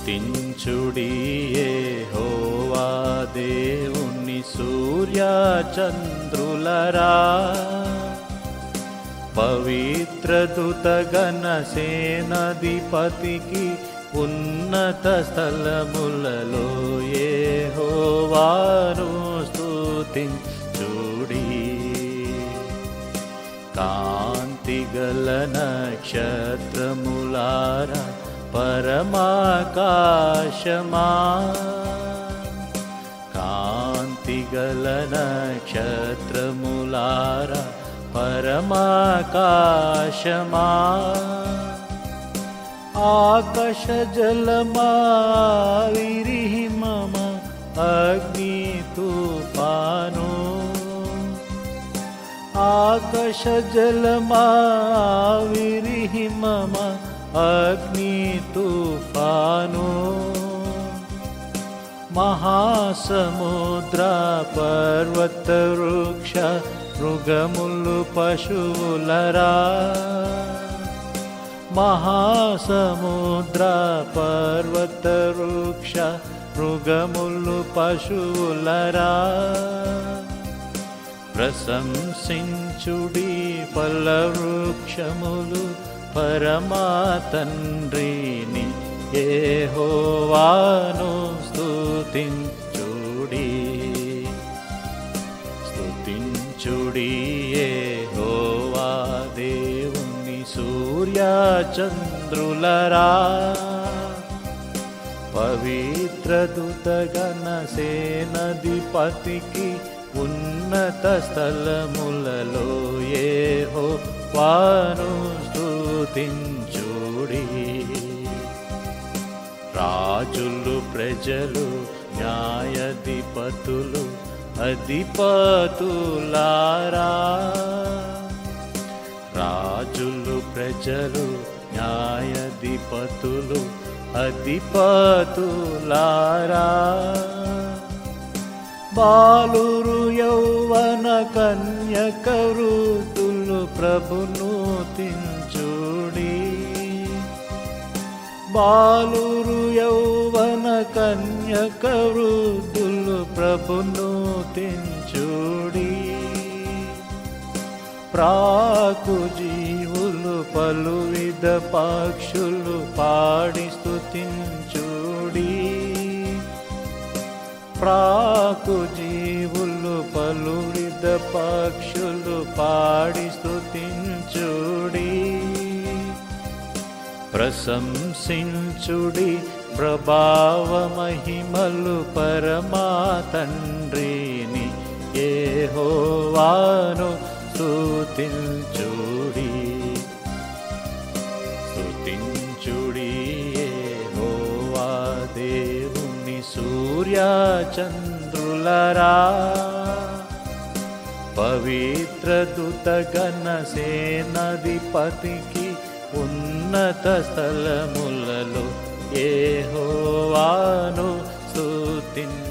స్తుతించుడి హోవా దేవుని సూర్య చంద్రులరా పవిత్ర దుతగణ సేనధిపతికి ఉన్నత స్థలములలో ఏ హోవాను స్తుతించుడి. కాంతిగల నక్షత్రములారా परमाकाशमा। कान्तिगलनक्षत्रमुलार परमाकाशमा। आकशजल माविरिह अग्नितु पानो आकश जल मम జలమా విరిహిమమ అగ్ని తుఫాను మహాసముద్ర పర్వత వృక్ష మృగములు పశువులరా మహాసముద్ర పర్వత వృక్ష మృగములు పశువులరా ప్రశంసించుడి ఫలవృక్షములు పరమా తండ్రిని ఏహోవాను స్తుతించుడి. స్తుతించుడి ఏహోవా దేవుని సూర్య చంద్రులరా పవిత్ర దుతగణ సేనధిపతికి ఉన్నత స్థలములలో ఏహో వాను స్తుతించుడి రాజులు ప్రజలు న్యాయాధిపతులు అధిపతులారా. రాజులు ప్రజలు న్యాయాధిపతులు అధిపతులారా. బాలురు యౌవన కన్యక వృద్ధులు ప్రభును తించుడి. బాలురు యౌవన కన్యక వృద్ధులు ప్రభును తించుడి. ప్రాకు జీవులు పలు విధ పక్షులు పాడి స్తుతించుడి. ప్రాకు జీ పలు పక్షులు పాడి స్థుతించుడి ప్రశంసించుడి ప్రభావ మహిమలు పరమా తండ్రిని ఏ హోవాను స్థుతించుడి స్థుతించుడి ఏ హోవా దేవుని సూర్యచంద్రులరా. దుతగణ సేనధిపతికి ఉన్నత స్థలములలో ఏహోవాను స్తుతించుడి